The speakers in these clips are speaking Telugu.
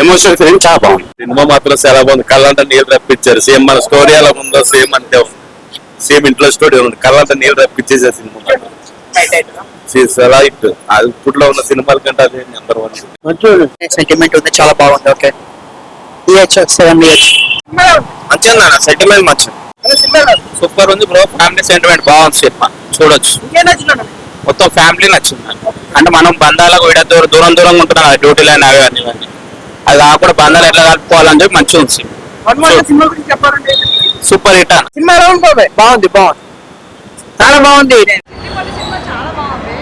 ఎమోషనల్ ఫీలింగ్ చాలా బాగుంది. సినిమా మాత్రం చాలా బాగుంది. కళ్ళంతా నీళ్ళు రప్పించారు. సేమ్ మన స్టోరీ ఎలా ఉందో సేమ్ అంతే ఉంది సేమ్ ఇంట్లో స్టోరీ ఉంది. కళ్ళంతా నీళ్ళు రప్పించేసారు సినిమా చాలా హిట్ అది ఇప్పట్లో ఉన్న సినిమాల కంటే అదే నెంబర్ వన్ సెంటిమెంట్ ఉంది. చాలా బాగుంది. ఓకే. సెవెన్ మంచిగా సెంటిమెంట్ మంచిగా సూపర్ ఉంది? బ్రో. ఫ్యామిలీ సెంటిమెంట్ బాగుంది సినిమా. చూడొచ్చు. మొత్తం ఫ్యామిలీ నచ్చింది. అంటే మనం బంధాలకు విడ దూరం దూరం దూరంగా ఉంటున్నాం డ్యూటీలు అని అవి అన్ని ఇవన్నీ. అది కాకుండా బంధాలు ఎట్లా కలుపుకోవాలని చెప్పి మంచిగా ఉంది. Super hit. సినిమా ఎలా ఉంటుంది? బాగుంది బాగుంది. చాలా బాగుంది. ఇప్పటి సినిమా చాలా బాగుంది.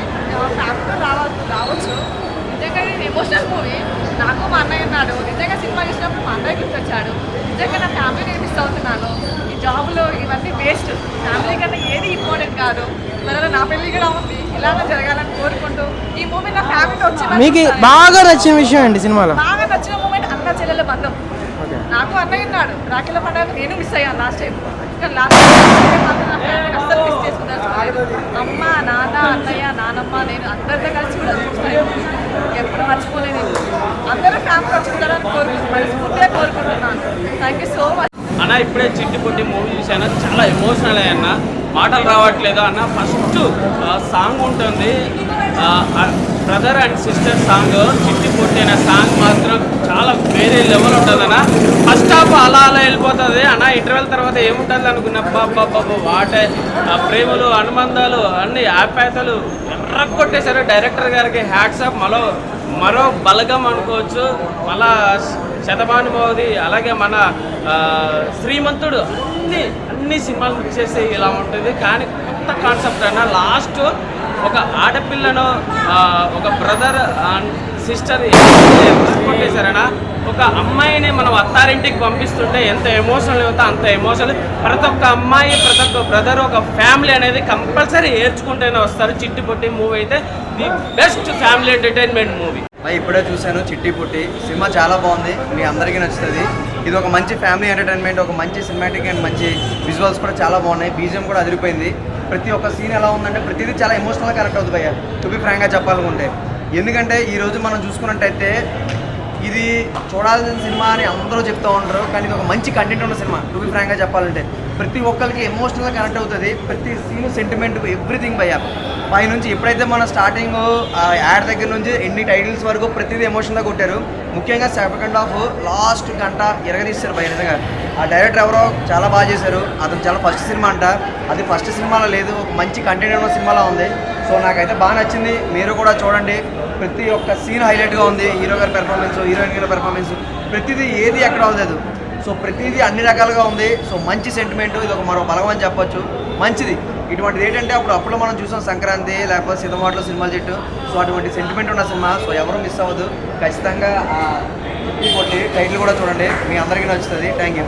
ఫ్యామిలీతో రావచ్చు రావచ్చు. నిజంగా ఇది ఎమోషనల్ మూవీ నాకు మా అన్నయ్య ఉన్నాడు. నిజంగా సినిమా చూసినప్పుడు మా అన్నయ్య గుర్తొచ్చాడు. నిజంగా నా ఫ్యామిలీని మిస్ అవుతున్నాను. ఈ జాబ్లో ఇవన్నీ వేస్ట్ ఫ్యామిలీ కన్నా ఏది ఇంపార్టెంట్ కాదు. త్వరలో నా పెళ్ళి కూడా ఉంది ఇలానే జరగాలని కోరుకుంటూ ఈ మూవీ నా ఫ్యామిలీ వచ్చి మీకు బాగా నచ్చిన విషయం ఏంటి సినిమాలో? బాగా నచ్చిన మూమెంట్ అన్న చెల్లెల బంధం. నాకు అన్నయ్య ఉన్నాడు. రాఖీల పండుగ నేను మిస్ అయ్యాను లాస్ట్ టైం కానీ లాస్ట్ టైం అస్సలు మిస్ చేసుకున్నాను అమ్మ నాన్న అన్నయ్య నానమ్మ నేను అందరితో కలిసి కూడా చూస్తాను. ఎప్పుడు మర్చిపోలేదు అందరూ ఫ్యామిలీ వచ్చి చూడాలని కోరుకుంటున్నాను మనస్ఫూర్తిగా కోరుకుంటున్నాను. థ్యాంక్ యూ సో మచ్ అన్న ఇప్పుడే చిట్టి పుట్టి మూవీ చూసాను చాలా ఎమోషనల్ అన్న. మాటలు రావట్లేదు అన్న. ఫస్ట్ సాంగ్ ఉంటుంది. Brother and sister song Chitti Putti అనే సాంగ్ మాత్రం చాలా వేరే లెవెల్ ఉంటుంది అన్న ఫస్ట్ హాఫ్ అలా అలా వెళ్ళిపోతుంది. అన్న ఇంటర్వెల్ తర్వాత ఏముంటుంది అనుకున్నా బాబా వాటే ఆ ప్రేమలు అనుబంధాలు అన్ని ఆప్యాయతలు ఎర్ర కొట్టేశారు డైరెక్టర్ గారికి హ్యాట్సాప్ ఆఫ్ మరో మరో బలగం అనుకోవచ్చు. మళ్ళా శతమానుభవది అలాగే మన శ్రీమంతుడు అన్ని అన్ని సినిమాలు చేస్తే ఇలా ఉంటుంది. కానీ కొత్త కాన్సెప్ట్ అన్న లాస్ట్ ఒక ఆడపిల్లను ఒక బ్రదర్ అండ్ సిస్టర్ కొట్టేశారనా ఒక అమ్మాయిని మనం అత్తారింటికి పంపిస్తుంటే ఎంత ఎమోషనల్ అవుతా అంత ఎమోషనల్ ప్రతి ఒక్క అమ్మాయి ప్రతి ఒక్క బ్రదర్ ఒక ఫ్యామిలీ అనేది కంపల్సరీ ఏర్చుకుంటేనే వస్తారు. చిట్టి పొట్టి మూవీ అయితే the best family entertainment movie ఇప్పుడే చూశాను చిట్టి పుట్టి. సినిమా చాలా బాగుంది. మీ అందరికీ నచ్చుతుంది. ఇది ఒక మంచి ఫ్యామిలీ ఎంటర్టైన్మెంట్ ఒక మంచి సినిమాటిక్ అండ్ మంచి విజువల్స్ కూడా చాలా బాగున్నాయి. బీజియం కూడా అదిరిపోయింది. ప్రతి ఒక్క సీన్ ఎలా ఉందంటే ప్రతిదీ చాలా ఎమోషనల్గా కనెక్ట్ అవుతుంది భయ్య. టు బి ఫ్రాంక్గా చెప్పాలనుకుంటే. ఎందుకంటే ఈరోజు మనం చూసుకున్నట్టయితే ఇది చూడాల్సిన సినిమా అని అందరూ చెప్తూ ఉంటారు కానీ ఇది ఒక మంచి కంటెంట్ ఉన్న సినిమా టు బి ఫ్రాంక్గా చెప్పాలంటే. ప్రతి ఒక్కరికి ఎమోషనల్గా కనెక్ట్ అవుతుంది ప్రతి సీన్ సెంటిమెంట్ ఎవ్రీథింగ్ భయ్య. పైనుంచి ఎప్పుడైతే మన స్టార్టింగ్ యాడ్ దగ్గర నుంచి ఎన్ని టైటిల్స్ వరకు ప్రతిదీ ఎమోషన్గా కొట్టారు ముఖ్యంగా సెకండ్ హాఫ్ లాస్ట్ గంట ఎరగదీశారు భయ నిజంగా. ఆ డైరెక్టర్ ఎవరో చాలా బాగా చేశారు. అతను చాలా ఫస్ట్ సినిమా అంట. అది ఫస్ట్ సినిమాలో లేదు. ఒక మంచి కంటెంట్ ఉన్న సినిమాలో ఉంది. సో నాకైతే బాగా నచ్చింది. మీరు కూడా చూడండి. ప్రతి ఒక్క సీన్ హైలైట్గా ఉంది. హీరో గారి పెర్ఫార్మెన్స్ హీరోయిన్ గారి పెర్ఫార్మెన్స్ ప్రతిదీ ఏది ఎక్కడ అవ్వలేదు సో ప్రతిదీ అన్ని రకాలుగా ఉంది. సో మంచి సెంటిమెంట్ ఇది ఒక మరో బలం అని చెప్పొచ్చు. మంచిది. ఇటువంటిది ఏంటంటే అప్పుడు అప్పుడు మనం చూసాం సంక్రాంతి లేకపోతే సిద్ధమాటలో సినిమాలు చెట్టు. సో అటువంటి సెంటిమెంట్ ఉన్న సినిమా. సో ఎవరు మిస్ అవ్వదు. ఖచ్చితంగా ఆ చిట్టి కొట్టి టైటిల్ కూడా చూడండి. మీ అందరికీ నచ్చుతుంది. థ్యాంక్ యూ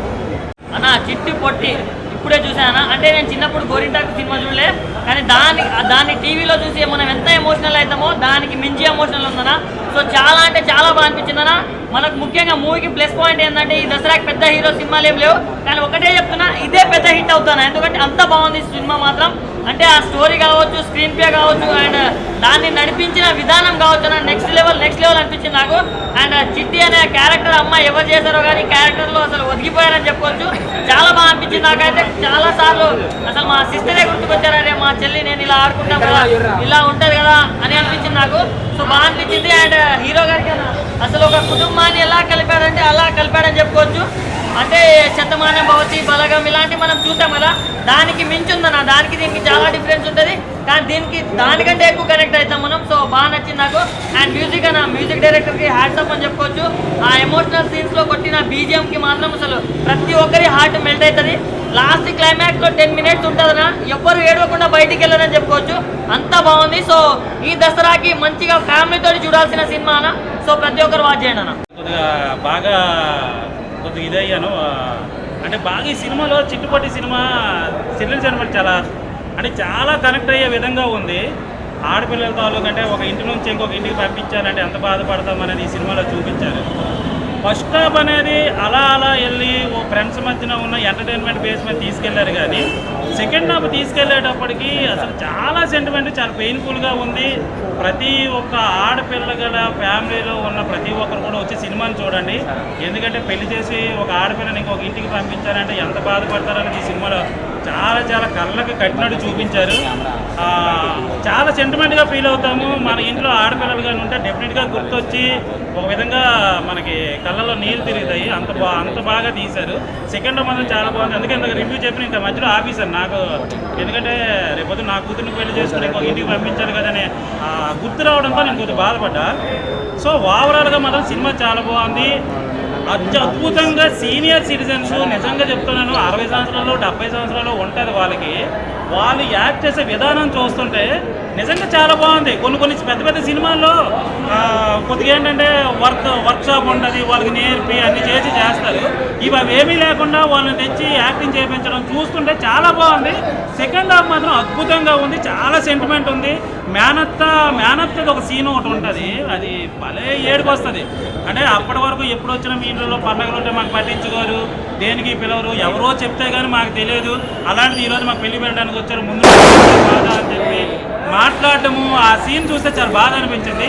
అన్న చిట్టి పొట్టి. ఇప్పుడే చూసానా అంటే నేను చిన్నప్పుడు గోరింటాకు సినిమా చూడలే. కానీ దాని దాన్ని టీవీలో చూసి మనం ఎంత ఎమోషనల్ అవుతామో దానికి మించి ఎమోషనల్ ఉందనా సో చాలా అంటే చాలా బాగా అనిపించిందనా మనకు ముఖ్యంగా మూవీకి ప్లస్ పాయింట్ ఏంటంటే ఈ దసరాకి పెద్ద హీరో సినిమాలు ఏం లేవు. కానీ ఒకటే చెప్తున్నా ఇదే పెద్ద హిట్ అవుతాను? ఎందుకంటే అంత బాగుంది సినిమా మాత్రం. అంటే ఆ స్టోరీ కావచ్చు స్క్రీన్ ప్లే కావచ్చు అండ్ దాన్ని నడిపించిన విధానం కావచ్చు నెక్స్ట్ లెవెల్ నెక్స్ట్ లెవెల్ అనిపించింది నాకు. అండ్ చిట్టి అనే క్యారెక్టర్ అమ్మ ఎవరు చేశారో కానీ క్యారెక్టర్లో అసలు ఒదిగిపోయారని చెప్పుకోవచ్చు చాలా బాగా అనిపించింది నాకైతే. చాలా సార్లు అసలు మా సిస్టరే గుర్తుకొచ్చారనే మా చెల్లి నేను ఇలా ఆడుకుంటాం కదా ఇలా ఉంటుంది కదా అని అనిపించింది నాకు. సో బాగా అనిపించింది. అండ్ హీరో గారికి అసలు ఒక కుటుంబాన్ని ఎలా కలిపాడంటే అలా కలిపాడని చెప్పుకోవచ్చు. అంటే శతమానం భవతి బలగం ఇలాంటివి మనం చూసాం కదా. దానికి మించి ఉందన్న దానికి దీనికి చాలా డిఫరెన్స్ ఉంటుంది. కానీ దీనికి దానికంటే ఎక్కువ కనెక్ట్ అవుతాం మనం. సో బాగా నచ్చింది నాకు. అండ్ మ్యూజిక్ అన్న మ్యూజిక్ డైరెక్టర్కి హ్యాట్సప్ అని చెప్పుకోవచ్చు. ఆ ఎమోషనల్ సీన్స్లో కొట్టిన బీజిఎంకి మాత్రం అసలు ప్రతి ఒక్కరి హార్ట్ మెల్ట్ అవుతుంది. లాస్ట్ క్లైమాక్స్లో టెన్ మినిట్స్ ఉంటుందన్న ఎవ్వరు ఏడవకుండా బయటికి వెళ్ళారని చెప్పుకోవచ్చు. అంతా బాగుంది. సో ఈ దసరాకి మంచిగా ఫ్యామిలీతో చూడాల్సిన సినిమా అన్న సో ప్రతి ఒక్కరు వాచ్ చేయండి అన్న కొద్దిగా బాగా కొద్దిగా ఇదయ్యాను. అంటే బాగా ఈ సినిమాలో చిట్టుపట్టి సినిమా సిరిల్ అనమాట చాలా అంటే చాలా కనెక్ట్ అయ్యే విధంగా ఉంది. ఆడపిల్లల తాలూకంటే ఒక ఇంటి నుంచి ఇంకొక ఇంటికి పంపించాలంటే ఎంత బాధపడతామనేది ఈ సినిమాలో చూపించారు. ఫస్ట్ హాఫ్ అనేది అలా అలా వెళ్ళి ఓ ఫ్రెండ్స్ మధ్యన ఉన్న ఎంటర్టైన్మెంట్ బేస్ మీద తీసుకెళ్ళారు కానీ సెకండ్ హాఫ్ తీసుకెళ్ళేటప్పటికి అసలు చాలా సెంటిమెంట్ చాలా పెయిన్ఫుల్గా ఉంది. ప్రతి ఒక్క ఆడపిల్ల గల ఫ్యామిలీలో ఉన్న ప్రతి ఒక్కరు కూడా వచ్చి సినిమాని చూడండి. ఎందుకంటే పెళ్ళి చేసి ఒక ఆడపిల్లని ఇంకొక ఇంటికి పంపించారంటే ఎంత బాధపడతారని ఈ సినిమాలో చాలా చాలా కళ్ళకి కట్టినట్టు చూపించారు. చాలా సెంటిమెంట్గా ఫీల్ అవుతాము. మన ఇంట్లో ఆడపిల్లలు కానీ ఉంటే డెఫినెట్గా గుర్తొచ్చి ఒక విధంగా మనకి కళ్ళలో నీళ్ళు తిరుగుతాయి. అంత బా అంత బాగా తీశారు. సెకండ్ మాత్రం చాలా బాగుంది. అందుకే ఇందాక రివ్యూ చెప్పిన ఇంత మధ్యలో ఆఫీసర్ నాకు ఎందుకంటే రేపొద్దు నా కూతురిని పెళ్ళి చేసుకుని ఇంకొక ఇంటికి పంపించాలి కదనే గుర్తు రావడంతో నేను కొంచెం బాధపడ్డా. సో ఓవరాల్గా మాత్రం సినిమా చాలా బాగుంది. అద్భుతంగా సీనియర్ సిటిజన్స్ నిజంగా చెప్తున్నాను అరవై సంవత్సరాలు డెబ్బై సంవత్సరాలు ఉంటుంది వాళ్ళకి. వాళ్ళు యాక్ట్ చేసే విధానం చూస్తుంటే నిజంగా చాలా బాగుంది. కొన్ని కొన్ని పెద్ద పెద్ద సినిమాల్లో కొద్దిగా ఏంటంటే వర్క్ వర్క్ షాప్ ఉంటుంది వాళ్ళకి నేర్పి అన్ని చేసి చేస్తారు. ఇవి అవి ఏమీ లేకుండా వాళ్ళని తెచ్చి యాక్టింగ్ చేయించడం చూస్తుంటే చాలా బాగుంది. సెకండ్ హాఫ్ మాత్రం అద్భుతంగా ఉంది చాలా సెంటిమెంట్ ఉంది. మేనత్త మేనత్తది ఒక సీన్ ఒకటి ఉంటుంది అది భలే ఏడుకొస్తుంది. వస్తుంది అంటే అప్పటి వరకు ఎప్పుడు వచ్చినా మీ ఇంట్లో పండగలు ఉంటే మాకు పట్టించుకోరు. దేనికి పిలవరు? ఎవరో చెప్తే కానీ మాకు తెలియదు. అలాంటిది ఈరోజు మాకు పెళ్ళి పెట్టడానికి వచ్చారు. ముందు బాధ అని చెప్పి మాట్లాడటము ఆ సీన్ చూస్తే చాలా బాధ అనిపించింది.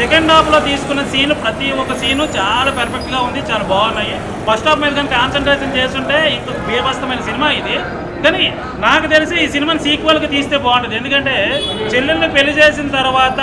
సెకండ్ హాఫ్లో తీసుకున్న సీన్ ప్రతి ఒక్క సీను చాలా పెర్ఫెక్ట్గా ఉంది చాలా బాగున్నాయి. ఫస్ట్ హాఫ్ మీద కానీ కాన్సన్ట్రేషన్ చేస్తుంటే ఇంత బీభస్తమైన సినిమా ఇది. కానీ నాకు తెలిసి ఈ సినిమాని సీక్వెల్కి తీస్తే బాగుంటుంది. ఎందుకంటే చెల్లెల్ని పెళ్ళి చేసిన తర్వాత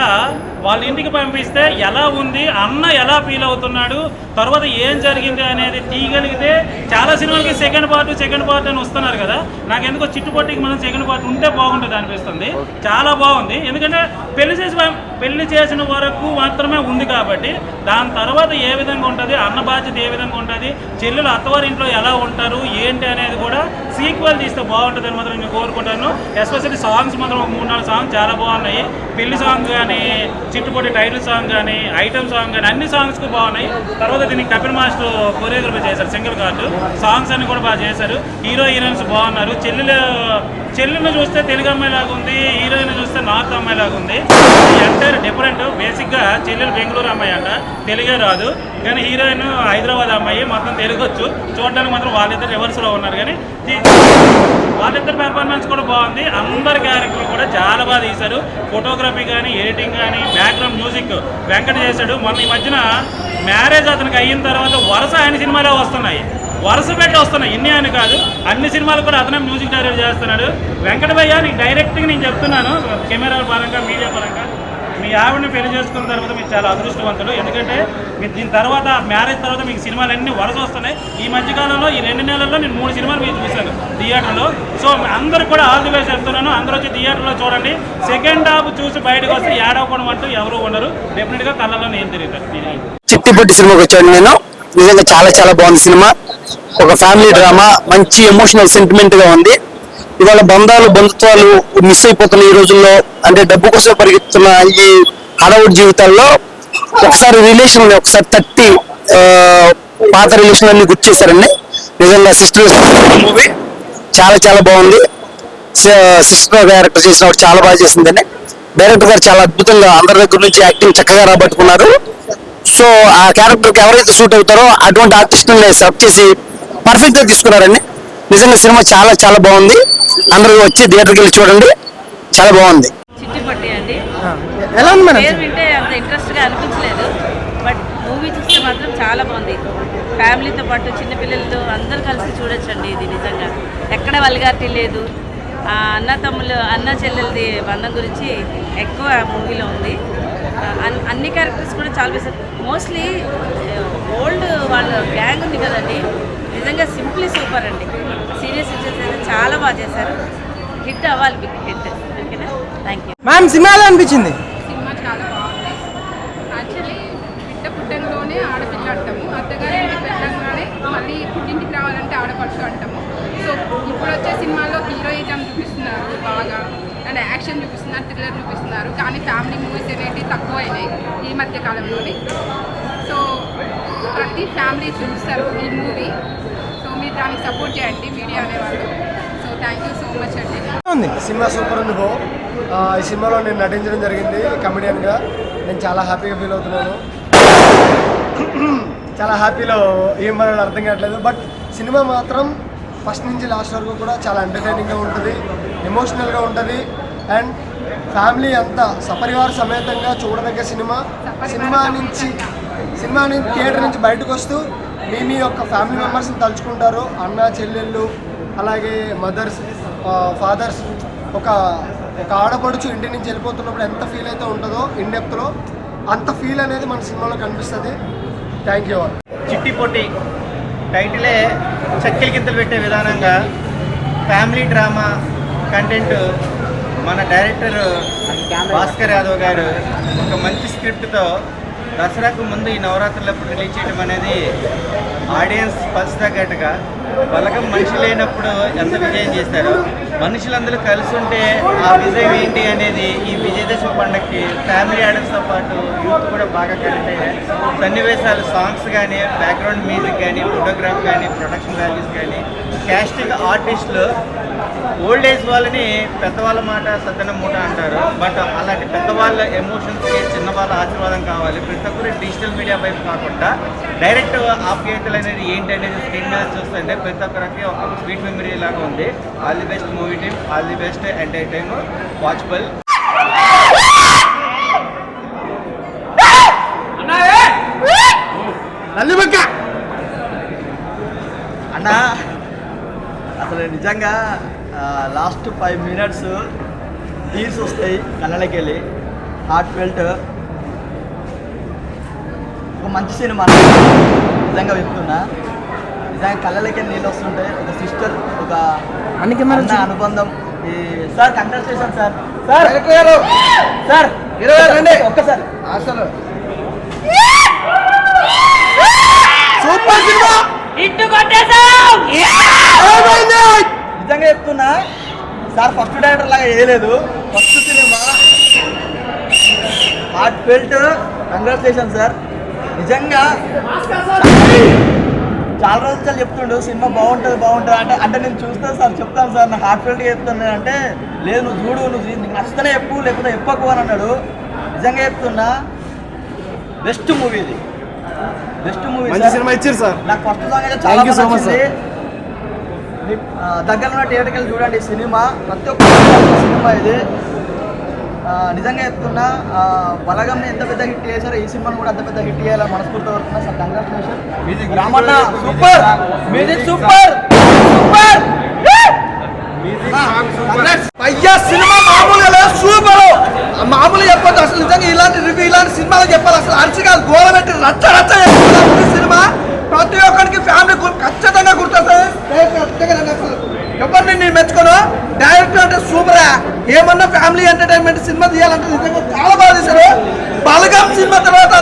వాళ్ళ ఇంటికి పంపిస్తే ఎలా ఉంది అన్న ఎలా ఫీల్ అవుతున్నాడు తర్వాత ఏం జరిగింది అనేది తీయగలిగితే చాలా సినిమాలకి సెకండ్ పార్ట్ సెకండ్ పార్ట్ అని వస్తున్నారు కదా. నాకు ఎందుకో చిట్టుపట్టికి మనం సెకండ్ పార్ట్ ఉంటే బాగుంటుంది అనిపిస్తుంది. చాలా బాగుంది. ఎందుకంటే పెళ్ళి చేసి పెళ్ళి చేసిన వరకు మాత్రమే ఉంది కాబట్టి దాని తర్వాత ఏ విధంగా ఉంటుంది అన్న బాధ్యత ఏ విధంగా ఉంటుంది చెల్లెలు అత్తవారి ఇంట్లో ఎలా ఉంటారు ఏంటి అనేది కూడా సీక్వెల్ తీస్తే బాగుంటుంది అని మాత్రం నేను కోరుకుంటాను. ఎస్పెషల్లీ సాంగ్స్ మాత్రం ఒక మూడు నాలుగు సాంగ్స్ చాలా బాగున్నాయి. పెళ్ళి సాంగ్ కానీ చిట్టుపొట్టి టైటిల్ సాంగ్ కానీ ఐటమ్ సాంగ్ కానీ అన్ని సాంగ్స్ బాగున్నాయి. తర్వాత దీనికి కపిల్ మాస్టర్ కొరియోగ్రఫీ చేశారు సింగిల్ కార్డు. సాంగ్స్ అన్ని కూడా బాగా చేశారు. హీరో హీరోయిన్స్ బాగున్నారు. చెల్లెలు చెల్లెలు చూస్తే తెలుగు అమ్మాయి లాగా ఉంది హీరోయిన్ చూస్తే నార్త్ అమ్మాయి లాగా ఉంది. ఎంటైర్ డిఫరెంట్ బేసిక్గా చెల్లెలు బెంగళూరు అమ్మాయి అంట. తెలుగే రాదు. కానీ హీరోయిన్ హైదరాబాద్ అమ్మాయి మొత్తం తెలుగొచ్చు చూడడానికి మాత్రం వాళ్ళిద్దరు రివర్స్లో ఉన్నారు. కానీ వాళ్ళిద్దరు పెర్ఫార్మెన్స్ కూడా బాగుంది. అందరి క్యారెక్టర్ కూడా చాలా బాగా తీశారు. ఫోటోగ్రఫీ కానీ ఎడిటింగ్ కానీ బ్యాక్గ్రౌండ్ మ్యూజిక్ వెంకట చేశాడు. మొన్న ఈ మధ్యన మ్యారేజ్ అతనికి అయిన తర్వాత వరుస ఆయన సినిమాలే వస్తున్నాయి. వరుస పెట్టి వస్తున్నాయి. ఇన్ని ఆయన కాదు అన్ని సినిమాలు కూడా అతనే మ్యూజిక్ డైరెక్ట్ చేస్తున్నాడు. వెంకట భయ్య నీకు డైరెక్ట్గా నేను చెప్తున్నాను. కెమెరా పరంగా మీడియా పరంగా. మీ ఆవిడని పెళ్ళి చేసుకున్న తర్వాత మీరు చాలా అదృష్టవంతులు. ఎందుకంటే మీరు దీని తర్వాత మ్యారేజ్ తర్వాత మీకు సినిమాలు అన్ని వరుస వస్తున్నాయి. ఈ మధ్యకాలంలో ఈ రెండు నెలల్లో నేను మూడు సినిమాలు మీరు చూశాను థియేటర్లో. సో అందరు కూడా ఆల్ ది చెప్తున్నాను. అందరూ వచ్చి థియేటర్లో చూడండి. సెకండ్ హాఫ్ చూసి బయటకు వస్తే ఏడవకుండా అంటూ ఎవరు ఉండరు. డెఫినెట్గా కళ్ళలో నేను తిరుగుతాను. చిట్టిపొట్టి సినిమాకి వచ్చాను నేను. నిజంగా చాలా చాలా బాగుంది సినిమా. ఒక ఫ్యామిలీ డ్రామా. మంచి ఎమోషనల్ సెంటిమెంట్గా ఉంది. ఇవాళ బంధాలు బంధుత్వాలు మిస్ అయిపోతున్న ఈ రోజుల్లో. అంటే డబ్బు కోసం పరిగెత్తున్న ఈ హడవుడి జీవితాల్లో ఒకసారి రిలేషన్ ఒకసారి తట్టి పాత రిలేషన్ అన్ని గుర్తు చేశారండి. నిజంగా సిస్టర్ మూవీ చాలా చాలా బాగుంది. సిస్టర్ క్యారెక్టర్ చేసిన చాలా బాగా చేసిందండి. డైరెక్టర్ గారు చాలా అద్భుతంగా అందరి దగ్గర నుంచి యాక్టింగ్ చక్కగా రాబట్టుకున్నారు. సో ఆ క్యారెక్టర్కి ఎవరైతే సూట్ అవుతారో అటువంటి ఆర్టిస్ట్ని సెలెక్ట్ చేసి పర్ఫెక్ట్గా తీసుకున్నారండి. నిజంగా సినిమా చాలా చాలా బాగుంది. అందరూ వచ్చి థియేటర్కి వెళ్ళి చూడండి. చాలా బాగుంది. ఎలా ఉంది మేడం? వింటే అంత ఇంట్రెస్ట్గా అనిపించలేదు. బట్ మూవీ చూస్తే మాత్రం చాలా బాగుంది. ఫ్యామిలీతో పాటు చిన్నపిల్లలతో అందరూ కలిసి చూడొచ్చండి ఇది నిజంగా. ఎక్కడ వల్గారిటీ లేదు. ఆ అన్న తమ్ముళ్ళు అన్న చెల్లెలది బంధం గురించి ఎక్కువ మూవీలో ఉంది. అన్ని క్యారెక్టర్స్ కూడా చాలా బెస్ట్ మోస్ట్లీ ఓల్డ్ వాళ్ళ గ్యాంగ్ ఉంది కదండి. నిజంగా సింప్లీ సూపర్ అండి. అయితే చాలా బాగా చేశారు. హిట్ అవ్వాలి బిగ్ హిట్ ఓకేనా? థ్యాంక్ యూ మ్యామ్ సినిమా ఎలా అనిపించింది? సినిమా చాలా బాగుంది. యాక్చువల్లీ బిడ్డ పుట్టంలోనే ఆడపిల్ల అంటాము. అత్తగారి వెళ్ళంగానే మళ్ళీ పుట్టింటికి రావాలంటే ఆడపడుచు అంటాము. సో ఇప్పుడు వచ్చే సినిమాలో హీరోయిజం చూపిస్తున్నారు బాగా. అండ్ యాక్షన్ చూపిస్తున్నారు థ్రిల్లర్ చూపిస్తున్నారు. కానీ ఫ్యామిలీ మూవీస్ అనేవి తక్కువ అయినాయి ఈ మధ్య కాలంలోనే. సో ప్రతి ఫ్యామిలీ చూస్తారు ఈ మూవీ. మీరు దానికి సపోర్ట్ చేయండి మీడియా అనేవాళ్ళు. So thank you so much అండి. సినిమా సూపర్ ఉంది బో ఈ సినిమాలో నేను నటించడం జరిగింది. కమెడియన్గా నేను చాలా హ్యాపీగా ఫీల్ అవుతున్నాను. చాలా హ్యాపీలో ఏం మనలో అర్థం కావట్లేదు. బట్ సినిమా మాత్రం ఫస్ట్ నుంచి లాస్ట్ వరకు కూడా చాలా ఎంటర్టైనింగ్గా ఉంటుంది. ఎమోషనల్గా ఉంటుంది. అండ్ ఫ్యామిలీ అంతా సపరివార సమేతంగా చూడదగ్గ సినిమా. సినిమా నుంచి సినిమాని థియేటర్ నుంచి బయటకు వస్తూ మీ మీ యొక్క ఫ్యామిలీ మెంబర్స్ని తలుచుకుంటారు. అన్న చెల్లెళ్ళు అలాగే మదర్స్ ఫాదర్స్ ఒక ఒక ఆడపడుచు ఇంటి నుంచి వెళ్ళిపోతున్నప్పుడు ఎంత ఫీల్ అయితే ఉంటుందో ఇన్ డెప్త్లో అంత ఫీల్ అనేది మన సినిమాలో కనిపిస్తుంది. థ్యాంక్ యూ ఆల్ చిట్టి పొట్టి టైటిలే చక్కెల గింతలు పెట్టే విధానంగా ఫ్యామిలీ డ్రామా కంటెంట్ మన డైరెక్టర్ భాస్కర్ యాదవ్ గారు ఒక మంచి స్క్రిప్ట్తో దసరాకు ముందు ఈ నవరాత్రులప్పుడు రిలీజ్ చేయడం అనేది ఆడియన్స్ పల్స్ తగ్గట్టుగా బలగం మనిషి లేనప్పుడు ఎంత విజయం చేశారో మనుషులందరూ కలిసి ఉంటే ఆ విజయం ఏంటి అనేది ఈ విజయదశమి పండగకి ఫ్యామిలీ ఆడియన్స్తో పాటు యూత్ కూడా బాగా కనెక్ట్ అయ్యాయి సన్నివేశాలు సాంగ్స్ కానీ బ్యాక్గ్రౌండ్ మ్యూజిక్ కానీ ఫోటోగ్రాఫ్ కానీ ప్రొడక్షన్ వాల్యూస్ కానీ క్యాస్టింగ్ ఆర్టిస్టులు ఓల్డ్ ఏజ్ వాళ్ళని పెద్దవాళ్ళ మాట సద్దన మూట అంటారు. బట్ అలాంటి పెద్దవాళ్ళ ఎమోషన్స్కి చిన్నవాళ్ళ ఆశీర్వాదం కావాలి. ప్రతి ఒక్కరు డిజిటల్ మీడియా వైపు కాకుండా డైరెక్ట్ ఆప్యాయతలు అనేది ఏంటి అనేది స్క్రీన్ మీద చూస్తుంటే ప్రతి ఒక్కరికి ఒక స్వీట్ మెమరీ లాగా ఉంది. All the best movie team all the best entire time watchable అన్న అసలు నిజంగా లాస్ట్ ఫైవ్ మినిట్స్ టీర్స్ వస్తాయి కళ్ళకి వెళ్ళి. హార్ట్ ఫెల్ట్ ఒక మంచి సినిమా. నిజంగా చెప్తున్నా. నిజంగా కళ్ళకి నీళ్ళు వస్తుంటాయి ఒక సిస్టర్ ఒక అన్న అనుబంధం. ఈ sir congratulation sir. Sir sir ఇరవై రండి. ఒక్కసారి. అసలు సూపర్ సినిమా! ఇట్టు కొట్టేశాం నిజంగా చెప్తున్నా సార్ ఫస్ట్ డైరెక్టర్ లాగా వేయలేదు first cinema heart felt congratulation sir. నిజంగా చాలా రోజులు చాలా చెప్తుండు సినిమా బాగుంటుంది బాగుంటుంది. అంటే అంటే నేను చూస్తాను సార్ చెప్తాను సార్ నాకు హార్ట్ ఫెల్ట్ చెప్తాను అంటే లేదు నువ్వు చూడు నువ్వు నీకు నచ్చితేనే చెప్పు లేకపోతే చెప్పకు అని అన్నాడు. నిజంగా చెప్తున్నా బెస్ట్ మూవీ ఇది. బెస్ట్ మూవీ సినిమా ఇచ్చారు సార్. నాకు ఫస్ట్ సాంగ్ అయితే చాలా so much, నచ్చింది మీ- ఆ, దగ్గర ఉన్న థియేటర్కి వెళ్ళి చూడండి సినిమా. ప్రతి ఒక్క సినిమా ఇది. నిజంగా చెప్తున్నా ఆ, బలగంని ఎంత పెద్ద హిట్ చేశారో ఈ సినిమాను కూడా అంత పెద్ద హిట్ చేయాలని మనస్ఫూర్తిగా కోరుతున్నా. Sir congratulation music Ramanna super music super super అయ్యా సినిమా మామూలుగా లేదు సూపర్ మామూలు చెప్పొద్దు. అసలు నిజంగా ఇలాంటి రివ్యూ ఇలాంటి సినిమాలు చెప్పాలి. అసలు అరిచి కాదు గోల పెట్టి రచ్చ రచ్చ సినిమా. ప్రతి ఒక్కరికి ఫ్యామిలీ ఖచ్చితంగా గుర్తొస్తుంది. అసలు. ఎవరిని నేను మెచ్చుకోను? డైరెక్టర్ అంటే సూపరా ఏమన్నా ఫ్యామిలీ ఎంటర్టైన్మెంట్ సినిమా తీయాలంటే నిజంగా చాలా బాగా తీశారు. బలగం సినిమా తర్వాత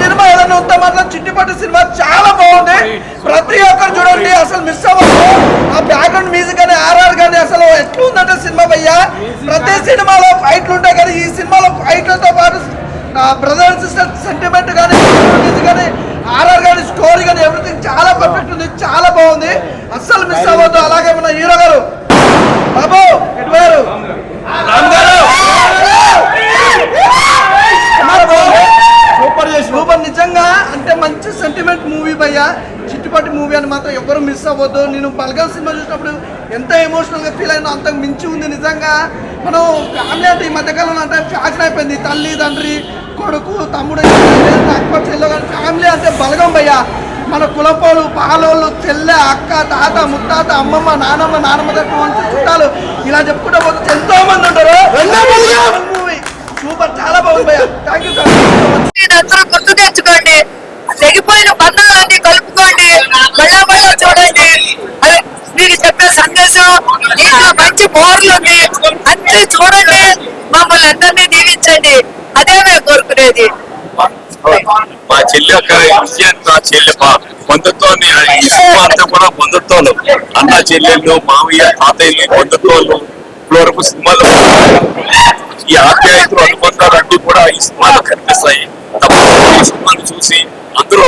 సినిమా ఏదైనా ఉంటే మాత్రం చిట్టిపట్టి సినిమా చాలా బాగుంది. ప్రతి ఒక్కరు చూడండి అసలు మిస్ అవ్వదు ఆ బ్యాక్గ్రౌండ్ మ్యూజిక్ కానీ ఆర్ఆర్ కానీ అసలు ఎట్లుందంటే సినిమా భయ్యా. ప్రతి సినిమాలో ఫైట్లు ఉంటాయి కానీ ఈ సినిమాలో ఫైట్లతో పాటు బ్రదర్ సిస్టర్ సెంటిమెంట్ కానీ కానీ ఆర్ఆర్ కానీ స్టోరీ కానీ ఎవ్రీథింగ్ చాలా పర్ఫెక్ట్ ఉంది చాలా బాగుంది. అస్సలు మిస్ అవ్వద్దు. అలాగే మన హీరో గారు. బాబు ఎటువారు సూపర్ రూపం నిజంగా అంటే మంచి సెంటిమెంట్ మూవీ భయ్యా. చిట్టుపాటి మూవీ అని మాత్రం ఎవరు మిస్ అవ్వద్దు. నేను బల్గం సినిమా చూసినప్పుడు ఎంత ఎమోషనల్గా ఫీల్ అయినా అంతకు మించి ఉంది నిజంగా. మనం ఫ్యామిలీ అంటే ఈ మధ్యకాలంలో అంటే ఫ్యాషన్ అయిపోయింది. తల్లి తండ్రి కొడుకు తమ్ముడు అక్క చెల్లె కానీ ఫ్యామిలీ అంటే బలగం భయ్యా. మన కులపోలు పాలోళ్ళు చెల్లె అక్క తాత ముత్తాత అమ్మమ్మ నానమ్మ నానమ్మ దగ్గర చుట్టాలు ఇలా చెప్పుకుంటే పోతే ఎంతో మంది ఉంటారు సూపర్ చాలా బాగుంది అందరూ గుర్తు తెచ్చుకోండి. తెగిపోయిన బంధాలన్నీ కలుపుకోండి. మళ్ళా మళ్ళా చూడండి. అదే మీకు చెప్పే సందేశం దీంట్లో మంచి మోర్లు ఉంది. అందరూ చూడండి. మమ్మల్ని అందరినీ దీవించండి. అదే మేము కోరుకునేది. మా చెల్లి విజయం నా చెల్లి మా బంధుత్వాన్ని ఈ సినిమా అంతా కూడా బంధుత్వాలు. అన్న చెల్లెళ్ళు మామయ్య తాతయ్యలు బంధుత్వాలు. ఇప్పుడు వరకు సినిమాలో ఈ ఆప్యాయతలు అనుబంధాలు అన్ని కూడా ఈ సినిమాలో కనిపిస్తాయి. తప్పకుండా ఈ సినిమాను చూసి అందరూ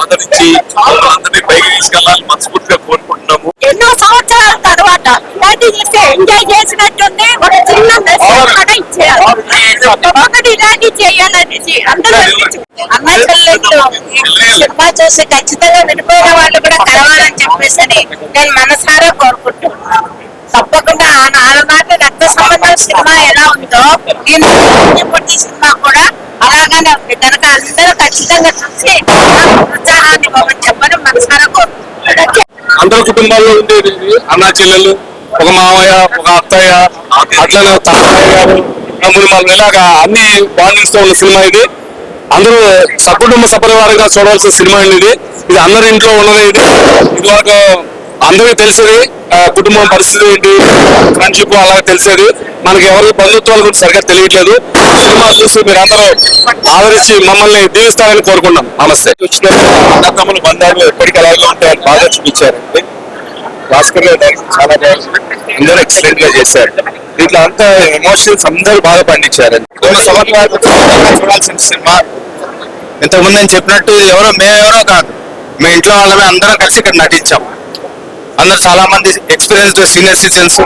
ఆదరించి అందరినీ పైకి తీసుకెళ్ళాలని మనస్ఫూర్తిగా కోరుకుంటున్నాము. ఎన్నో సంవత్సరాల తర్వాత ఇలాంటి చూస్తే ఎంజాయ్ చేసినట్టుంది ఒక చిన్న మెసేజ్ కూడా ఇచ్చేయాలి ఒకటి ఇలాంటి చేయాలనేసి అందరూ అమ్మ చెల్లెళ్ళు సినిమా చూసి ఖచ్చితంగా విడిపోయిన వాళ్ళు కూడా కలవాలని చెప్పేసి నేను మనసారా కోరుకుంటున్నాను. తప్పకుండా ఆ నాలుగు మాట రక్త సంబంధం సినిమా ఎలా ఉందో ఈ ఇప్పటి సినిమా కూడా అలాగానే ఉంది. కనుక అందరూ ఖచ్చితంగా చూసి ప్రోత్సాహాన్ని ఉత్సాహాన్ని ఇవ్వమని చెప్పని మనసారా కోరుకుంటున్నాను. అందరి కుటుంబాల్లో ఉండేది అన్న అన్నా చెల్లెలు ఒక మామయ్య ఒక అత్తయ్య అట్లనే తాతయ్య గారు తమ్ముడు మనం ఇలాగా అన్ని బాండింగ్స్తో ఉన్న సినిమా ఇది. అందరూ సకుటుంబ సపరివారంగా చూడవలసిన సినిమా అండి ఇది. ఇది అందరి ఇంట్లో ఉన్నది ఇది ఇది ఒక అందరికీ తెలిసింది కుటుంబం పరిస్థితి ఏంటి? ఫ్రెండ్షిప్ అలాగే తెలిసేది. మనకి ఎవరి బంధుత్వాల గురించి సరిగ్గా తెలియట్లేదు. సినిమా చూసి మీరు అందరూ ఆదరించి మమ్మల్ని దీవిస్తారని కోరుకున్నాం నమస్తే. వచ్చిన అన్నదమ్ముల బంధాలు ఎప్పటికీ అలాగే ఉంటాయని బాగా చూపించారు. భాస్కర్ గారు చాలా బాగుంది అందరూ ఎక్సలెంట్గా చేశారు. దీంట్లో అంతా ఎమోషన్స్ అందరూ బాగా పండించారు. కొన్ని చూడాల్సిన సినిమా. ఇంతకుముందు నేను చెప్పినట్టు ఎవరో మేమెవరో కాదు. మీ ఇంట్లో వాళ్ళమే అందరం కలిసి ఇక్కడ నటించాం. అందరూ చాలా మంది ఎక్స్పీరియన్స్డ్ సీనియర్ సిటిజన్స్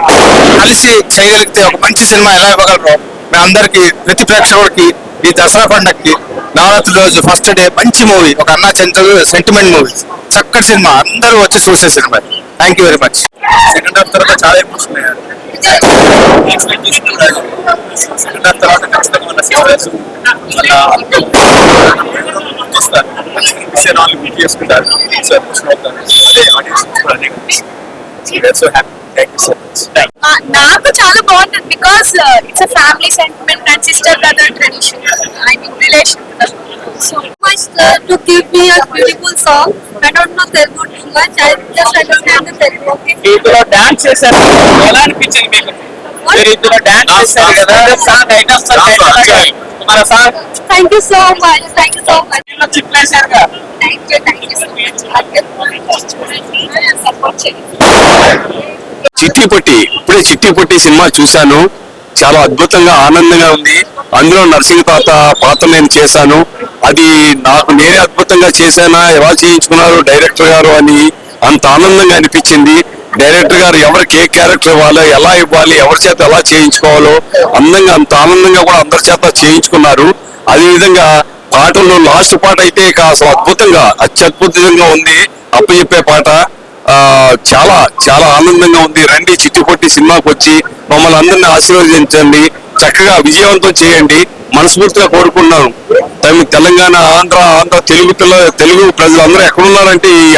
కలిసి చేయగలిగితే ఒక మంచి సినిమా ఎలా ఇవ్వగలరో మీ అందరికి ప్రతి ప్రేక్షకుడికి ఈ దసరా పండగకి నవరాత్రి రోజు ఫస్ట్ డే మంచి మూవీ ఒక అన్నా చంద్రుడు సెంటిమెంట్ మూవీ చక్కటి సినిమా అందరూ వచ్చి చూసే cinema. Thank you very much second half తర్వాత చాలా ఎమోషన్ సెకండ్ హాఫ్ తర్వాత ఖచ్చితంగా మన సినిమాస్ వాళ్ళు మీట్ చేసుకుంటారు సార్ ఎమోషన్ అవుతారు audience so happy so much నాకు చాలా బాగుంటుంది because it's a family sentiment and sister brother tradition I mean relation so much to give me a beautiful song I don't know Telugu too much I just understand the Telugu okay ఇందులో డాన్స్ చేశారు. ఎలా అనిపించింది మీకు? Thank you so much you so much Chitti Potti ఇప్పుడే చిట్టి పొట్టి సినిమా చూశాను. చాలా అద్భుతంగా ఆనందంగా ఉంది. అందులో నర్సింగ్ తాత పాత్ర నేను చేశాను. అది నాకు నేనే అద్భుతంగా చేశానా ఎలా చేయించుకున్నారు డైరెక్టర్ గారు అని అంత ఆనందంగా అనిపించింది. డైరెక్టర్ గారు ఎవరికి ఏ క్యారెక్టర్ ఇవ్వాలో ఎలా ఇవ్వాలి ఎవరి చేత ఎలా చేయించుకోవాలో అందంగా అంత ఆనందంగా కూడా అందరి చేత చేయించుకున్నారు. అదేవిధంగా పాటల్లో లాస్ట్ పాట అయితే ఇక అసలు అద్భుతంగా అత్యద్భుతంగా ఉంది అప్పచెప్పే పాట. చాలా చాలా ఆనందంగా ఉంది. రండి చిట్టిపొట్టి సినిమాకి వచ్చి మమ్మల్ని అందరినీ ఆశీర్వదించండి. చక్కగా విజయవంతం చేయండి. మనస్ఫూర్తిగా కోరుకున్నాను తమి- తెలంగాణ ఆంధ్ర ఆంధ్ర తెలుగు పిల్ల తెలుగు ప్రజలందరూ ఎక్కడున్నారంటే ఈ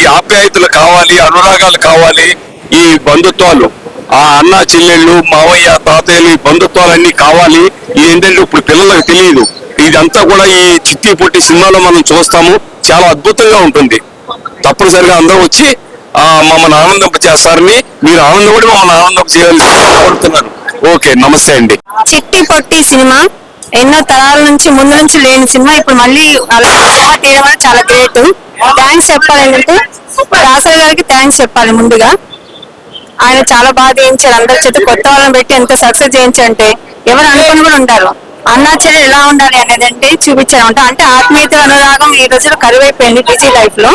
ఈ ఆప్యాయతలు కావాలి అనురాగాలు కావాలి ఈ బంధుత్వాలు ఆ అన్న చెల్లెళ్ళు మావయ్య తాతయ్యలు ఈ బంధుత్వాలన్నీ కావాలి ఇది ఏంటంటే ఇప్పుడు పిల్లలకు తెలియదు. ఇదంతా కూడా ఈ చిట్టి పొట్టి సినిమాలో మనం చూస్తాము. చాలా అద్భుతంగా ఉంటుంది. తప్పనిసరిగా అందరూ వచ్చి ఆ మమ్మల్ని ఆనందం చేస్తారని మీరు ఆనందపడి మమ్మల్ని ఆనందం చేయాలని కోరుతున్నాను. ఓకే నమస్తే అండి. చిట్టి పొట్టి సినిమా. ఎన్నో తరాల నుంచి ముందు నుంచి లేని సినిమా. ఇప్పుడు మళ్ళీ అలా సినిమా తీయడం చాలా గ్రేట్. థ్యాంక్స్ చెప్పాలి ఏంటంటే రాసయ్య గారికి థ్యాంక్స్ చెప్పాలి ముందుగా. ఆయన చాలా బాగా చేయించారు అందరి చేత కొత్త వాళ్ళని పెట్టి ఎంత సక్సెస్ చేయించంటే ఎవరు అనుకుని కూడా ఉంటారు అన్నా చెల్లెలు ఎలా ఉండాలి అనేది అంటే చూపించారంట అంటే ఆత్మీయత అనురాగం ఈ రోజులో కరువైపోయింది బిజీ లైఫ్లో.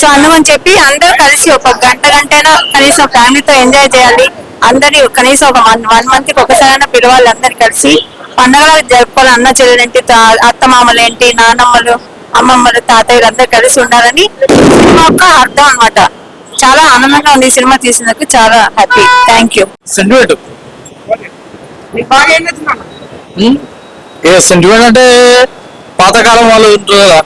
సో అందుకని చెప్పి అందరూ కలిసి ఒక గంట గంటైనా కనీసం ఫ్యామిలీతో ఎంజాయ్ చేయాలి. అందరి కనీసం ఒక వన్ వన్ మంత్కి ఒకసారైనా పిలవాలి అందరు కలిసి. పండగలు జరుపుకోవాలి అన్న చెల్లెలు ఏంటి అత్త మామలు ఏంటి నానమ్మలు? అమ్మమ్మలు తాతయ్యలు అందరు కలిసి ఉండాలని సినిమా యొక్క అర్థం అన్నమాట. చాలా ఆనందంగా ఉంది సినిమా తీసినందుకు చాలా హ్యాపీ థ్యాంక్ యూ సెంటిమెంట్ ఏ సెంటిమెంట్ అంటే పాతకాలం వాళ్ళు ఉంటారు కదా